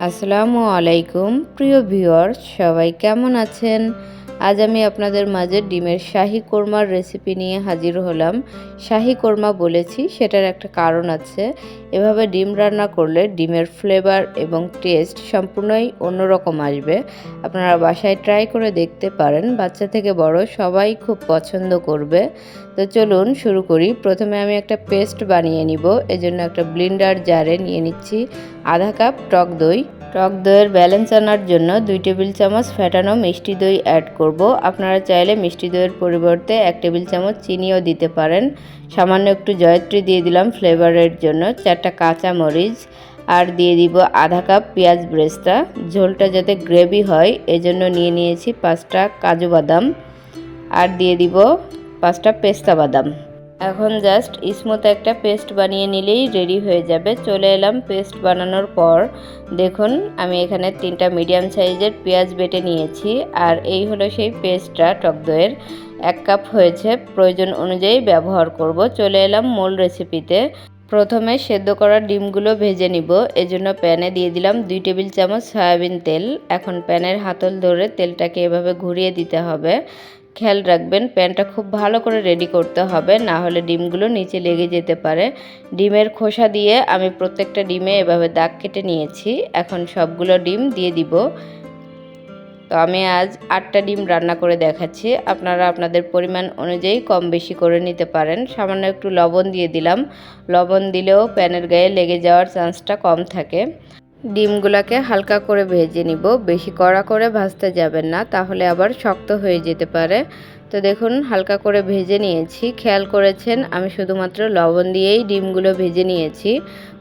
আসসালামু আলাইকুম প্রিয় ভিউয়ার্স সবাই কেমন আছেন? আজ আমি আপনাদের মাঝে ডিমের শাহি কোরমার রেসিপি নিয়ে হাজির হলাম। শাহি কোরমা বলেছি, সেটার একটা কারণ আছে। এভাবে ডিম রান্না করলে ডিমের ফ্লেভার এবং টেস্ট সম্পূর্ণই অন্যরকম আসবে। আপনারা বাসায় ট্রাই করে দেখতে পারেন, বাচ্চা থেকে বড় সবাই খুব পছন্দ করবে। তো চলুন শুরু করি। প্রথমে আমি একটা পেস্ট বানিয়ে নিব। এজন্য একটা ব্লিন্ডার জারে নিয়ে নিচ্ছি আধা কাপ টক দই টক দইয়ের ব্যালেন্স আনার জন্য দুই টেবিল চামচ ফ্যাটানো মিষ্টি দই অ্যাড করব। আপনারা চাইলে মিষ্টি দইয়ের পরিবর্তে এক টেবিল চামচ চিনিও দিতে পারেন। সামান্য একটু জয়ত্রী দিয়ে দিলাম ফ্লেভারের জন্য চারটা কাঁচা মরিচ আর দিয়ে দিব আধা কাপ পেঁয়াজ ব্রেস্তা। ঝোলটা যাতে গ্রেভি হয়, এজন্য নিয়ে নিয়েছি পাঁচটা কাজু বাদাম। আর দিয়ে দিব পাঁচটা পেস্তা বাদাম। এখন জাস্ট স্মুথ একটা পেস্ট বানিয়ে নিলেই রেডি হয়ে যাবে। চলে এলাম পেস্ট বানানোর পর। দেখুন, আমি এখানে তিনটা মিডিয়াম সাইজের পেঁয়াজ বেটে নিয়েছি, আর এই হলো সেই পেস্টটা টক দইয়ের। এক কাপ হয়েছে, প্রয়োজন অনুযায়ী ব্যবহার করব। চলে এলাম মূল রেসিপিতে প্রথমে সেদ্ধ করা ডিমগুলো ভেজে নিব। এজন্য প্যানে দিয়ে দিলাম দুই টেবিল চামচ সয়াবিন তেল। এখন প্যানের হাতল ধরে তেলটাকে এভাবে ঘুরিয়ে দিতে হবে। খেয়াল রাখবেন, প্যানটা খুব ভালো করে রেডি করতে হবে, না হলে ডিমগুলো নিচে লেগে যেতে পারে। ডিমের খোসা দিয়ে আমি প্রত্যেকটা ডিমে এভাবে দাগ কেটে নিয়েছি। এখন সবগুলো ডিম দিয়ে দিব। তো আমি আজ আটটা ডিম রান্না করে দেখাচ্ছি। আপনারা আপনাদের পরিমাণ অনুযায়ী কম বেশি করে নিতে পারেন। সামান্য একটু লবণ দিয়ে দিলাম। লবণ দিলেও প্যানের গায়ে লেগে যাওয়ার চান্সটা কম থাকে। ডিমগুলোকে হালকা করে ভেজে নিব। বেশি কড়া করে ভাজতে যাবেন না, তাহলে আবার শক্ত হয়ে যেতে পারে। তো দেখুন, হালকা করে ভেজে নিয়েছি। খেয়াল করেছেন, আমি শুধুমাত্র লবণ দিয়েই ডিমগুলো ভেজে নিয়েছি।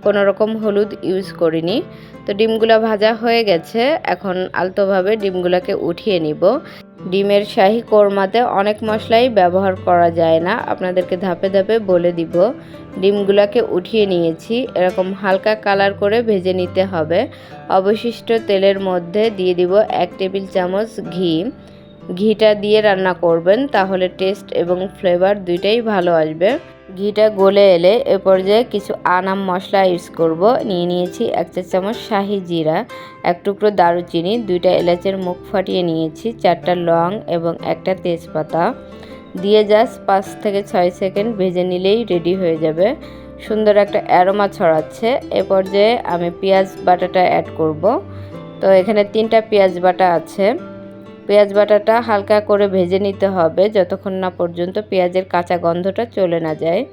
কোনো রকম হলুদ ইউজ করিনি। তো ডিমগুলো ভাজা হয়ে গেছে। এখন আলতোভাবে ডিমগুলোকে উঠিয়ে নিব। ডিমের শাহি কোরমাতে অনেক মশলাই ব্যবহার করা যায় না। আপনাদেরকে ধাপে ধাপে বলে দিব। ডিমগুলোকে উঠিয়ে নিয়েছি। এরকম হালকা কালার করে ভেজে নিতে হবে। অবশিষ্ট তেলের মধ্যে দিয়ে দিব এক টেবিল চামচ ঘি। ঘিটা দিয়ে রান্না করবেন, তাহলে টেস্ট এবং ফ্লেভার দুইটাই ভালো আসবে। ঘিটা গলে এলে এ পর্যায়ে কিছু আনাম মশলা ইউজ করব। নিয়ে নিয়েছি এক চা চামচ শাহি জিরা, এক টুকরো দারুচিনি, দুইটা এলাচের মুখ ফাটিয়ে নিয়েছি, চারটা লং এবং একটা তেজপাতা। দিয়ে জাস্ট পাঁচ থেকে ছয় সেকেন্ড ভেজে নিলেই রেডি হয়ে যাবে। সুন্দর একটা অ্যারোমা ছড়াচ্ছে। এ পর্যায়ে আমি পেঁয়াজ বাটাটা অ্যাড করব। তো এখানে তিনটা পেঁয়াজ বাটা আছে। পেঁয়াজ বাটাটা হালকা করে ভেজে নিতে হবে যতক্ষণ না পর্যন্ত পেঁয়াজের কাঁচা গন্ধটা চলে না যায়।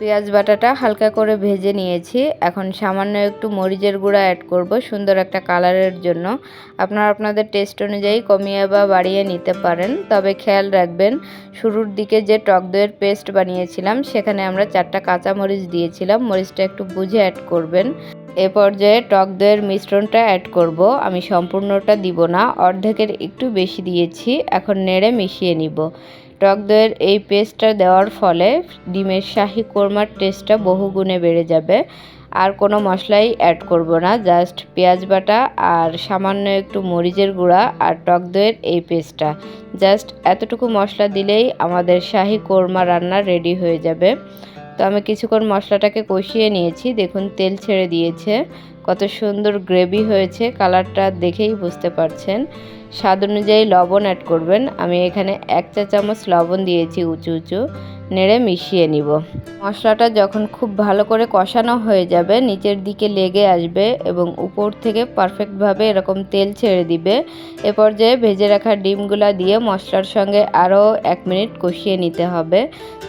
পেঁয়াজ বাটাটা হালকা করে ভেজে নিয়েছি। এখন সামান্য একটু মরিচের গুঁড়া অ্যাড করব সুন্দর একটা কালারের জন্য। আপনারা আপনাদের টেস্ট অনুযায়ী কমিয়ে বা বাড়িয়ে নিতে পারেন। তবে খেয়াল রাখবেন, শুরুর দিকে যে টক দইয়ের পেস্ট বানিয়েছিলাম, সেখানে আমরা চারটা কাঁচা মরিচ দিয়েছিলাম। মরিচটা একটু বুঝে অ্যাড করবেন। এ পর্যায়ে টক দইয়ের মিশ্রণটা অ্যাড করব। আমি সম্পূর্ণটা দিব না, অর্ধেকের একটু বেশি দিয়েছি, এখন নেড়ে মিশিয়ে নিব। টক দইয়ের এই পেস্টটা দেওয়ার ফলে ডিমের শাহি কোরমার টেস্টটা বহু গুণে বেড়ে যাবে। আর কোনো মশলাই অ্যাড করব না জাস্ট পেঁয়াজ বাটা আর সামান্য একটু মরিচের গুঁড়া আর টক দইয়ের এই পেস্টটা। জাস্ট এতটুকু মশলা দিলেই আমাদের শাহি কোরমা রান্না রেডি হয়ে যাবে। তো আমি কিছুক্ষণ মশলাটাকে কষিয়ে নিয়েছি। দেখুন, তেল ছেড়ে দিয়েছে। কত সুন্দর গ্রেভি হয়েছে। কালারটা দেখেই বুঝতে পারছেন। স্বাদ অনুযায়ী লবণ অ্যাড করবেন। আমি এখানে এক চা চামচ লবণ দিয়েছি উঁচু উঁচু। নেড়ে মিশিয়ে নিব। মশলাটা যখন খুব ভালো করে কষানো হয়ে যাবে, নিচের দিকে লেগে আসবে এবং উপর থেকে পারফেক্টভাবে এরকম তেল ছেড়ে দিবে। এ পর্যায়ে ভেজে রাখা ডিমগুলা দিয়ে মশলার সঙ্গে আরও এক মিনিট কষিয়ে নিতে হবে।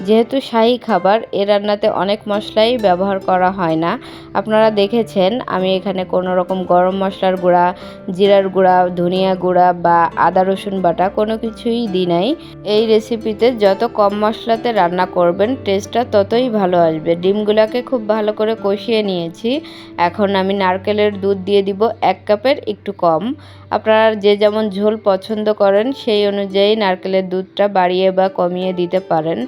যেহেতু শাহি খাবার, এ রান্নাতে অনেক মশলাই ব্যবহার করা হয় না। আপনারা দেখেছেন, আমি এখানে কোনো রকম গরম মশলার গুঁড়া, জিরার গুঁড়া, ধনিয়া গুঁড়া বা আদা রসুন বাটা কোনো কিছুই দিই নাই। এই রেসিপিতে যত কম মশলাতে রান্না করবেন টেস্টটা ততই ভালো আসবে। ডিমগুলোকে খুব ভালো করে কষিয়ে নিয়েছি। এখন আমি নারকেলের দুধ দিয়ে দিব এক কাপের একটু কম। আপনারা যে যেমন ঝোল পছন্দ করেন, সেই অনুযায়ী নারকেলের দুধটা বাড়িয়ে বা কমিয়ে দিতে পারেন।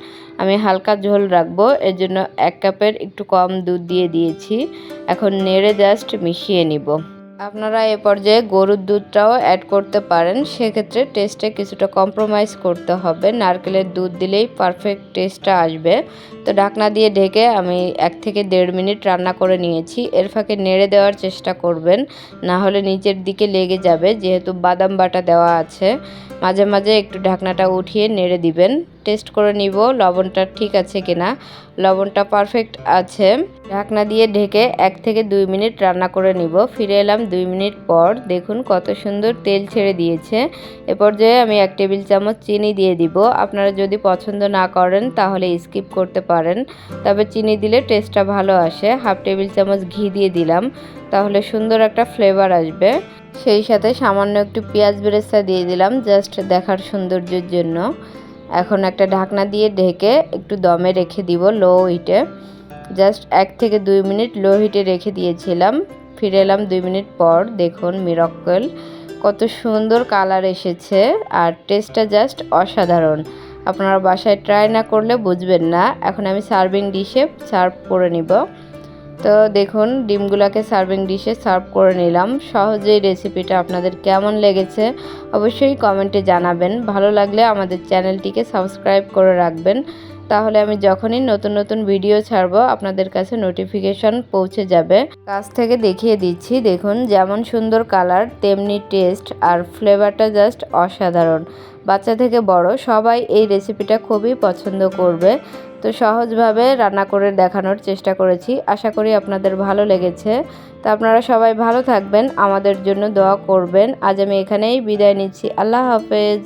আমি হালকা ঝোল রাখব এর জন্য এক কাপের একটু কম দুধ দিয়ে দিয়েছি। এখন নেড়ে জাস্ট মিশিয়ে নিব। আপনারা এ পর্যায়ে গরুর দুধটাও অ্যাড করতে পারেন। সেক্ষেত্রে টেস্টে কিছুটা কম্প্রোমাইজ করতে হবে। নারকেলের দুধ দিলেই পারফেক্ট টেস্টটা আসবে। তো ঢাকনা দিয়ে ঢেকে আমি এক থেকে দেড় মিনিট রান্না করে নিয়েছি। এর ফাঁকে নেড়ে দেওয়ার চেষ্টা করবেন। না হলে নিচের দিকে লেগে যাবে। যেহেতু বাদাম বাটা দেওয়া আছে, মাঝে মাঝে একটু ঢাকনাটা উঠিয়ে নেড়ে দিবেন। টেস্ট করে নিব, লবণটা ঠিক আছে কিনা। লবণটা পারফেক্ট আছে। ঢাকনা দিয়ে ঢেকে এক থেকে দুই মিনিট রান্না করে নিব। ফিরে এলাম দুই মিনিট পর। দেখুন কত সুন্দর তেল ছেড়ে দিয়েছে। এ পর্যায়ে আমি এক টেবিল চামচ চিনি দিয়ে দিব। আপনারা যদি পছন্দ না করেন তাহলে স্কিপ করতে পারেন। তবে চিনি দিলে টেস্টটা ভালো আসে। হাফ টেবিল চামচ ঘি দিয়ে দিলাম। তাহলে সুন্দর একটা ফ্লেভার আসবে। সেই সাথে সামান্য একটু পেঁয়াজ বেরেস্তা দিয়ে দিলাম জাস্ট দেখার সৌন্দর্যের জন্য। এখন একটা ঢাকনা দিয়ে ঢেকে একটু দমে রেখে দিব লো হিটে। জাস্ট এক থেকে দুই মিনিট লো হিটে রেখে দিয়েছিলাম। ফিরে এলাম দুই মিনিট পর, দেখুন মিরক্কেল কত সুন্দর কালার এসেছে আর টেস্টটা জাস্ট অসাধারণ। আপনারা বাসায় ট্রাই না করলে বুঝবেন না। এখন আমি সার্ভিং ডিশে সার্ভ করে নিব। তো দেখুন, ডিমগুলোকে সার্ভিং ডিশে সার্ভ করে নিলাম। সহজেই রেসিপিটা আপনাদের কেমন লেগেছে অবশ্যই কমেন্টে জানাবেন। ভালো লাগলে আমাদের চ্যানেলটিকে সাবস্ক্রাইব করে রাখবেন। তাহলে আমি যখনই নতুন নতুন ভিডিও ছাড়বো, আপনাদের কাছে নোটিফিকেশন পৌঁছে যাবে। কাছ থেকে দেখিয়ে দিচ্ছি, দেখুন যেমন সুন্দর কালার তেমনি টেস্ট আর ফ্লেভারটা জাস্ট অসাধারণ। বাচ্চা থেকে বড়, সবাই এই রেসিপিটা খুবই পছন্দ করবে। তো সহজভাবে রান্না করে দেখানোর চেষ্টা করেছি, আশা করি আপনাদের ভালো লেগেছে। তো আপনারা সবাই ভালো থাকবেন, আমাদের জন্য দোয়া করবেন। আজ আমি এখানেই বিদায় নিচ্ছি, আল্লাহ হাফেজ।